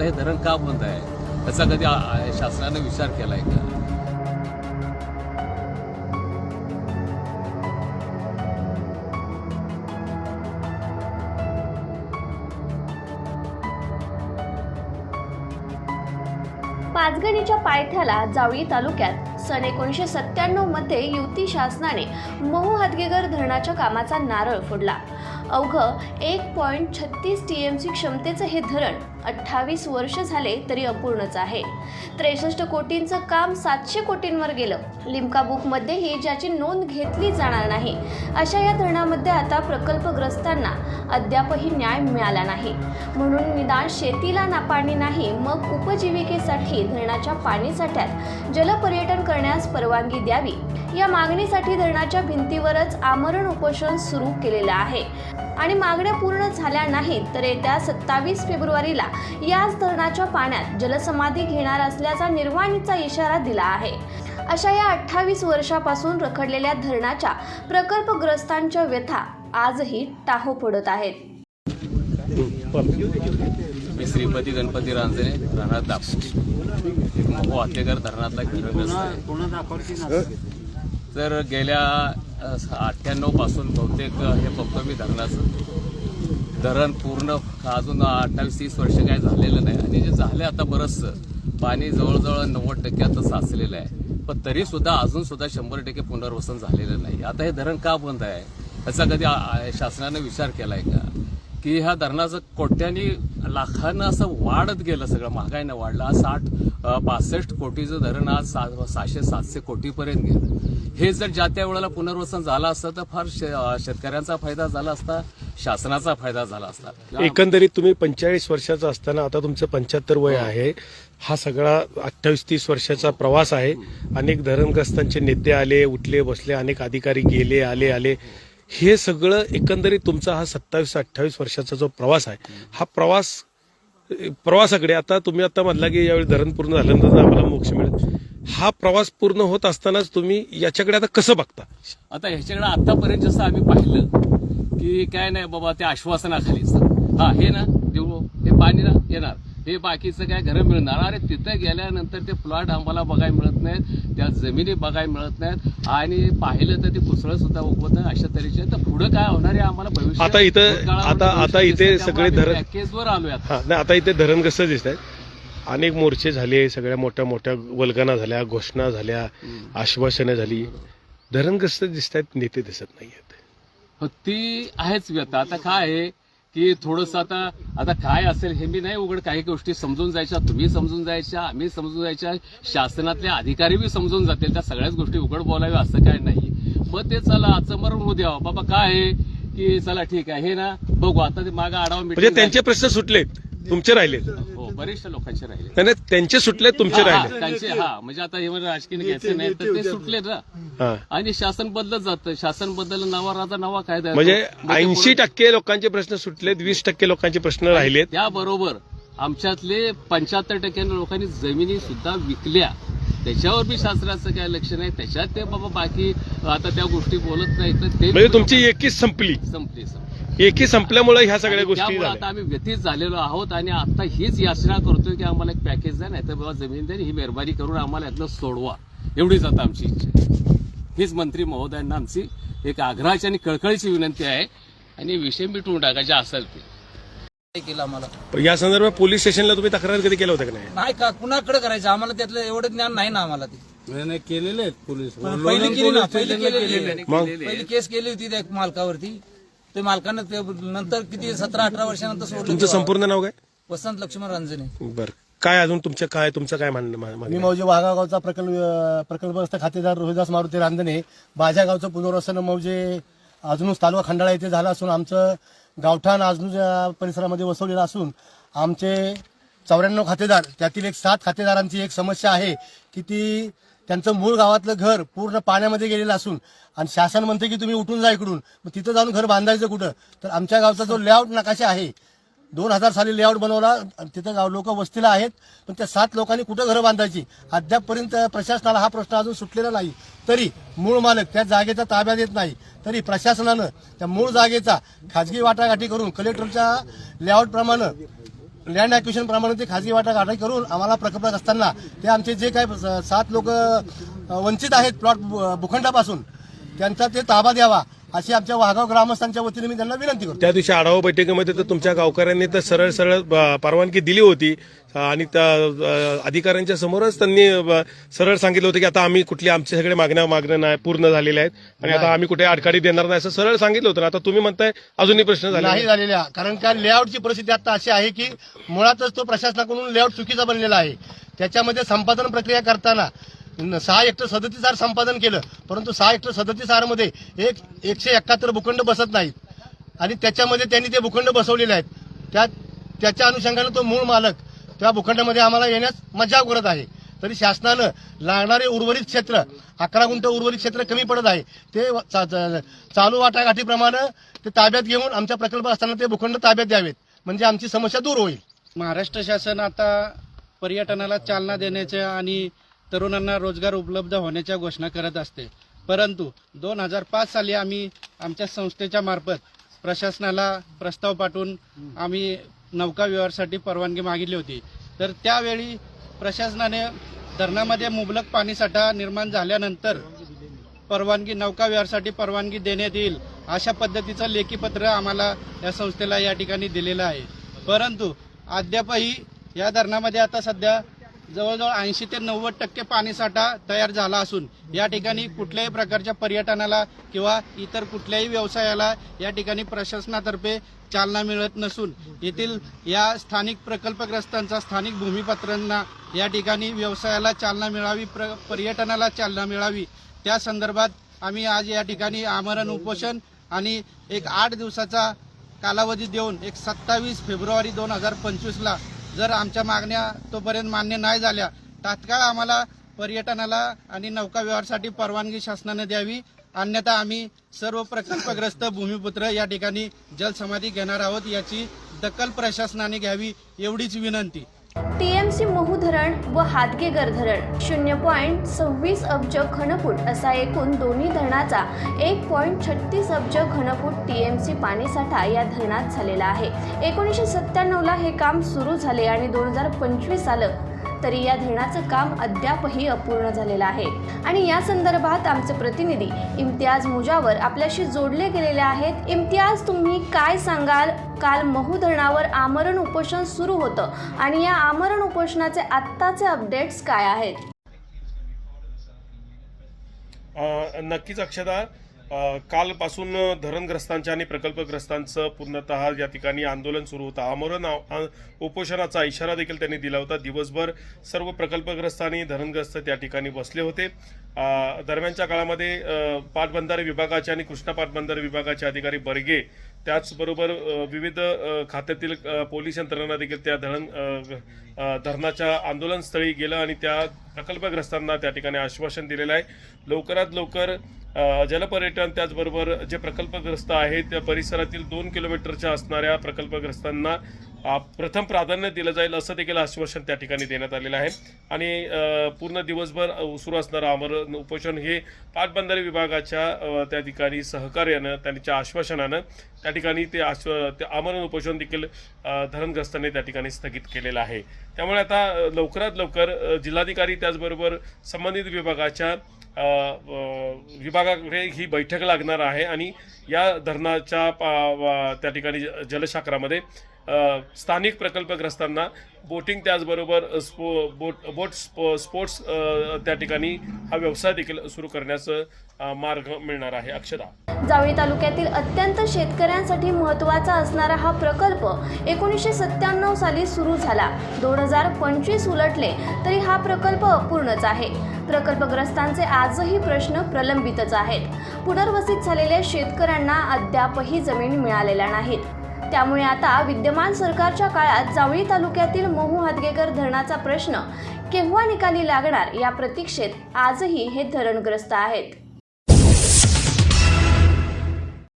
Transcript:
आपलं हे धरण का बंद आहे याचा कधी शासनाने विचार केलाय का? पाचगणीच्या पायथ्याला जावळी तालुक्यात सन एकोणीसशे सत्त्याण्णवमध्ये युती शासनाने महू हातगेगर धरणाच्या कामाचा नारळ फोडला. अवघं एक पॉईंट छत्तीस टी एम सी क्षमतेचं हे धरण अठ्ठावीस वर्ष झाले तरी अपूर्णच आहे. त्रेसष्ट कोटींचं काम सातशे कोटींवर गेलं. लिमका बुकमध्येही ज्याची नोंद घेतली जाणार नाही अशा या धरणामध्ये आता प्रकल्पग्रस्तांना अद्यापही न्याय मिळाला नाही. म्हणून निदान शेतीला ना पाणी नाही मग उपजीविकेसाठी धरणाच्या पाणीसाठ्यात जलपर्यटन करण्यास परवानगी द्यावी. या मागणीसाठी धरणाच्या भिंतीवरच आमरण उपोषण सुरू केलेलं आहे. आणि मागण्या पूर्ण झाल्या नाहीत तर येत्या सत्तावीस फेब्रुवारीला याच धरणाच्या पाण्यात जलसमाधी घेणार असल्याचा निर्वाणीचा इशारा दिला आहे. अशा या अठ्ठावीस वर्षापासून रखडलेल्या धरणाच्या प्रकल्पग्रस्तांच्या व्यथा आजही टाहो पडत आहेत. मी श्रीपती गणपती रांजणे महू हत्तेकर धरणातला घेरग्रस्त आहे तर गेल्या अठ्ठ्याण्णवपासून बहुतेक हे बघतो मी धरणाचं. धरण पूर्ण अजून अठ्ठावीस तीस वर्ष काय झालेलं नाही. आणि जे झालं आता बरंचसं पाणी जवळजवळ नव्वद टक्के आता साचलेलं आहे. पण तरी सुद्धा अजून सुद्धा शंभर टक्के पुनर्वसन झालेलं नाही. आता हे धरण का बंद आहे? याचा कधी शासनानं विचार केला आहे का? की ह्या धरणाचं कोट्यानी लाखानं असं वाढत गेलं सगळं महागाईनं वाढलं. साठ पासष्ट कोटीचं धरण आज सा- सहाशे सातशे कोटीपर्यंत गेलं. हे जर ज्या त्या वेळेला पुनर्वसन झालं असतं तर फार शेतकऱ्यांचा फायदा झाला असता शासनाचा फायदा झाला असता. एकंदरीत तुम्ही पंचेचाळीस वर्षाचा असताना आता तुमचं पंच्याहत्तर वय आहे. हा सगळा अठ्ठावीस तीस वर्षाचा प्रवास आहे. अनेक धरणग्रस्तांचे नेते आले उठले बसले अनेक अधिकारी गेले आले आले. हे सगळं एकंदरीत तुमचा हा सत्तावीस अठ्ठावीस वर्षाचा जो प्रवास आहे हा प्रवास प्रवासाकडे आता तुम्ही आता म्हटला की यावेळी धरण पूर्ण झाल्यानंतर आम्हाला मोक्ष मिळेल. हा प्रवास पूर्ण होत असतानाच तुम्ही याच्याकडे आता कसं बघता? आता ह्याच्याकडे आतापर्यंत जसं आम्ही पाहिलं की काय नाही बाबा त्या आश्वासनाखालीच हा हे ना देऊ हे पाणी ना येणार. हे बाकीचं काय घरं मिळणार? अरे तिथं गेल्यानंतर ते प्लॉट आम्हाला बघायला मिळत नाहीत. त्या जमिनी बघायला मिळत नाहीत. आणि पाहिलं तर ते कुसळ सुद्धा उगवत नाही अशा तऱ्हेचे. तर पुढं काय होणार आहे आम्हाला भविष्य आता इथं- आता- आता इथे. सगळे धरण- पॅकेजवर आलोय आता. हा नाही आता इथे धरणग्रस्त दिसत आहेत अनेक मोर्चे झाले सगळ्या मोठ्या मोठ्या वल्गना झाल्या घोषणा झाल्या आश्वासनं झाली. धरणग्रस्त दिसत आहेत नेते दिसत नाहीयेत. हो, ती आहेच व्यथा. आता काय आहे? की थोडंसं आता आता काय असेल हे मी नाही उघड. काही गोष्टी समजून जायच्या तुम्ही समजून जायच्या आम्ही समजून जायच्या शासनातले अधिकारी बी समजून जातील. त्या सगळ्याच गोष्टी उघड बोलाव्या असं काय नाही. मग ते चला आजचं मरण होऊ द्यावं. बाबा काय आहे? की चला ठीक आहे. हे ना बघू. आता ते मागे आढावा म्हणजे त्यांचे प्रश्न सुटलेत. तुमचे. हो बरेचशा लोकांचे राहिले. नाही नाही, त्यांचे सुटलेत तुमचे हा, राहिले. त्यांचे हा म्हणजे आता हे राजकीय घ्यायचे नाही तर ते सुटले ना. हा. आणि शासन बदलत जातं. शासन बदल नवा राजा नवा कायदा येतो. म्हणजे ऐंशी टक्के लोकांचे प्रश्न सुटलेत वीस टक्के लोकांचे प्रश्न राहिलेत. त्याबरोबर आमच्यातले पंच्याहत्तर टक्क्यांनी लोकांनी जमिनी सुद्धा विकल्या. त्याच्यावर बी शास्त्राचं काय लक्ष नाही. त्याच्यात ते बाबा बाकी आता त्या गोष्टी बोलत नाही तर ते म्हणजे तुमची एकीच संपली. संपली संपली. एकी संपल्यामुळे ह्या सगळ्या गोष्टी त्यामुळे आता झाल्या आम्ही व्यथित झालेलो आहोत आणि आता हीच याचना करतोय की आम्हाला एक पॅकेज द्या नाही तर बाबा जमीन द्या ही मेहरबानी करून आम्हाला यातनं सोडवा. एवढीच आता आमची इच्छा आहे. हीच मंत्री महोदयांना आमची एक आग्रहाची आणि कळकळीची विनंती आहे. आणि विषय मिटवून टाकायचे असेल ते. काय केलं आम्हाला? पण या संदर्भात पोलीस स्टेशनला तुम्ही तक्रार कधी केलं होतं का नाही? नाही का? कुणाकडे करायचं? आम्हाला त्यातलं एवढं ज्ञान नाही ना आम्हाला ते. नाही केलेले आहेत पोलीस. पहिली केली ना पहिली केलेली मग? पहिली केस केली होती त्या मालकावरती. ते मालकानं ते नंतर किती सतरा अठरा वर्षानंतर सोडलं तुमचं संपूर्ण नाव काय? वसंत लक्ष्मण रंजने. बर. काय अजून तुमचं काय तुमचं काय म्हणणं मा- मागणी? मी? मौजे वाघागावचा प्रकल्प प्रकल्पग्रस्त खातेदार रोहिदास मारुती रांधणे माझ्या गावचं पुनर्वसन मौजे अजूनच तालुका खंडाळा येथे झालं असून आमचं गावठाण अजूनच्या परिसरामध्ये वसवलेलं असून आमचे चौऱ्याण्णव खातेदार त्यातील एक सात खातेदारांची एक समस्या आहे की ती त्यांचं मूळ गावातलं घर पूर्ण पाण्यामध्ये गेलेलं असून आणि शासन म्हणते की तुम्ही उठून जा इकडून. मग तिथं जाऊन घर बांधायचं कुठं? तर आमच्या गावचा जो लेआउट नकाशा आहे दोन हजार साली लेआउट बनवला तिथं गाव लोक वस्तीला आहेत पण त्या सात लोकांनी कुठं घरं बांधायची? अद्यापपर्यंत प्रशासनाला हा प्रश्न अजून सुटलेला नाही. तरी मूळ मालक त्या जागेचा ताब्यात येत नाही. तरी प्रशासनानं त्या मूळ जागेचा खाजगी वाटाघाटी करून कलेक्टरच्या लेआउटप्रमाणे लँड ॲक्विशन प्रमाणे ते खाजगी वाटा गाठी करून आम्हाला प्रकल्पात असताना ते आमचे जे काही स- सात लोक वंचित आहेत प्लॉट भूखंडापासून त्यांचा ते ताबा द्यावा. अशी आमच्या वाघाव ग्रामस्थांच्या वतीने मी त्यांना विनंती करतो. त्या दिवशी आढावा बैठकीमध्ये तर तुमच्या गावकऱ्यांनी तर सरळ सरळ परवानगी दिली होती. आणि त्या अधिकाऱ्यांच्या समोरच त्यांनी सरळ सांगितलं होतं की आता आम्ही कुठली आमचे सगळे मागण्या मागण्या नाही पूर्ण झालेल्या आहेत. आणि आता आम्ही कुठे आडकाठी देणार नाही असं सरळ सांगितलं होतं. आता तुम्ही म्हणताय अजूनही प्रश्न झाले नाही झालेल्या कारण का लेआउटची परिस्थिती आता अशी आहे की मुळातच तो प्रशासनाकडून लेआउट चुकीचा बनलेला आहे. त्याच्यामध्ये संपादन प्रक्रिया करताना सहा हेक्टर सदतीस आर संपादन केलं परंतु सहा हेक्टर सदतीस आरमध्ये एक एकशे एकाहत्तर भूखंड बसत नाहीत. आणि त्याच्यामध्ये त्यांनी ते भूखंड बसवलेले आहेत. त्या त्याच्या अनुषंगानं तो मूळ मालक त्या भूखंडामध्ये आम्हाला येण्यास मजा करत आहे. तरी शासनानं लागणारे उर्वरित क्षेत्र अकरा गुंठ उर्वरित क्षेत्र कमी पडत आहे. ते चा- चा- चालू वाटाघाटीप्रमाणे ते ताब्यात घेऊन आमच्या प्रकल्प असताना ते भूखंड ताब्यात द्यावेत. म्हणजे आमची समस्या दूर होईल. महाराष्ट्र शासन आता पर्यटनाला चालना देण्याच्या आणि तरुणांना रोजगार उपलब्ध होण्याच्या घोषणा करत असते. परंतु दोन हजार पाच साली आम्ही आमच्या संस्थेच्या मार्फत प्रशासनाला प्रस्ताव पाठवून आम्ही नौका व्यवहारासाठी परवानगी मागितली होती. तर त्यावेळी प्रशासनाने धरणामध्ये मुबलक पाणीसाठा निर्माण झाल्यानंतर परवानगी नौका व्यवहारासाठी परवानगी देण्यात येईल अशा पद्धतीचं लेखीपत्र आम्हाला या संस्थेला या ठिकाणी दिलेलं आहे. परंतु अद्यापही या धरणामध्ये आता सध्या जवळजवळ ऐंशी ते नव्वद टक्के पाणीसाठा तयार झाला असून या ठिकाणी कुठल्याही प्रकारच्या पर्यटनाला किंवा इतर कुठल्याही व्यवसायाला या ठिकाणी प्रशासनातर्फे चालना मिळत नसून येथील या स्थानिक प्रकल्पग्रस्तांचा स्थानिक भूमिपत्रांना या ठिकाणी व्यवसायाला चालना मिळावी प्र पर्यटनाला चालना मिळावी. त्या संदर्भात आम्ही आज या ठिकाणी आमरण उपोषण आणि एक आठ दिवसाचा कालावधी देऊन एक सत्तावीस फेब्रुवारी दोन हजार पंचवीसला जर आमच्या मागण्या तोपर्यंत मान्य नाही झाल्या तात्काळ आम्हाला पर्यटनाला आणि नौका व्यवहारासाठी परवानगी शासनाने द्यावी. अन्यथा आम्ही सर्व प्रकल्पग्रस्त भूमिपुत्र या ठिकाणी जलसमाधी घेणार आहोत याची दखल प्रशासनाने घ्यावी एवढीच विनंती. टीएमसी महू धरण व हातगेगर धरण शून्य पॉईंट सव्वीस अब्ज घनफूट असा एकूण दोन्ही धरणाचा एक पॉईंट छत्तीस अब्ज घनफूट टीएमसी पाणीसाठा या धरणात झालेला आहे. एकोणीसशे सत्त्याण्णवला हे काम सुरू झाले आणि दोन हजार पंचवीस आलं तरी या धरणाचं काम अद्यापही अपूर्ण झालेलं आहे. आणि या संदर्भात आमचे प्रतिनिधी इम्तियाज मुजावर आपल्याशी जोडले गेलेले आहेत. इम्तियाज तुम्ही काय सांगाल? काल महू धरणावर आमरण उपोषण सुरू होतं. आणि या आमरण उपोषणाचे आत्ताचे अपडेट्स काय आहेत? नक्कीच अक्षदा कालपासून धरणग्रस्तांच्या आणि प्रकल्पग्रस्तांचं पूर्णतः या ठिकाणी आंदोलन सुरू होतं. आमरण उपोषणाचा इशारा देखील त्यांनी दिला होता. दिवसभर सर्व प्रकल्पग्रस्त आणि धरणग्रस्त त्या ठिकाणी बसले होते. दरम्यानच्या काळामध्ये पाटबंधारे विभागाचे आणि कृष्णा पाटबंधारे विभागाचे अधिकारी बर्गे त्याचबरोबर विविध खात्यातील पोलीस यंत्रणा देखील त्या धरण धरणाच्या आंदोलनस्थळी गेलं आणि त्या प्रकल्पग्रस्तांना त्या ठिकाणी आश्वासन दिलेलं आहे. लवकरात लवकर जलपर्यटन त्याचबरोबर जे प्रकल्पग्रस्त आहेत त्या परिसरातील दोन किलोमीटरच्या असणाऱ्या प्रकल्पग्रस्तांना प्रथम प्राधान्य दिलं जाईल असं देखील आश्वासन त्या ठिकाणी देण्यात आलेलं आहे. आणि पूर्ण दिवसभर सुरू असणारं आमरण उपोषण हे पाटबंधारे विभागाच्या त्या ठिकाणी सहकार्यानं त्यांच्या आश्वासनानं त्या ठिकाणी ते आश्व ते आमरण उपोषण देखील धरणग्रस्तांनी त्या ठिकाणी स्थगित केलेलं आहे. त्यामुळे आता लवकरात लवकर जिल्हाधिकारी त्याचबरोबर संबंधित विभागाच्या विभागाकडे ही बैठक लागणार आहे. आणि या धरणाच्या पा- त्या ठिकाणी ज- स्थानिक प्रकल्पग्रस्तांना बोटिंग त्याचबरोबर स्पो बोट बोट स्पो स्पोर्ट्स त्या ठिकाणी हा व्यवसाय देखील सुरू करण्याचं मार्ग मिळणार आहे. अक्षदा. जावळी तालुक्यातील अत्यंत शेतकऱ्यांसाठी महत्त्वाचा असणारा हा प्रकल्प एकोणीसशे सत्त्याण्णव साली सुरू झाला. दोन हजार पंचवीस उलटले तरी हा प्रकल्प अपूर्णच आहे. प्रकल्पग्रस्तांचे आजही प्रश्न प्रलंबितच आहेत. पुनर्वसित झालेल्या शेतकऱ्यांना अद्यापही जमीन मिळालेल्या नाहीत. त्यामुळे आता विद्यमान सरकारच्या काळात जावळी तालुक्यातील मोहू हादगेकर धरणाचा प्रश्न केव्हा निकाली लागणार या प्रतीक्षेत आजही हे धरणग्रस्त आहेत.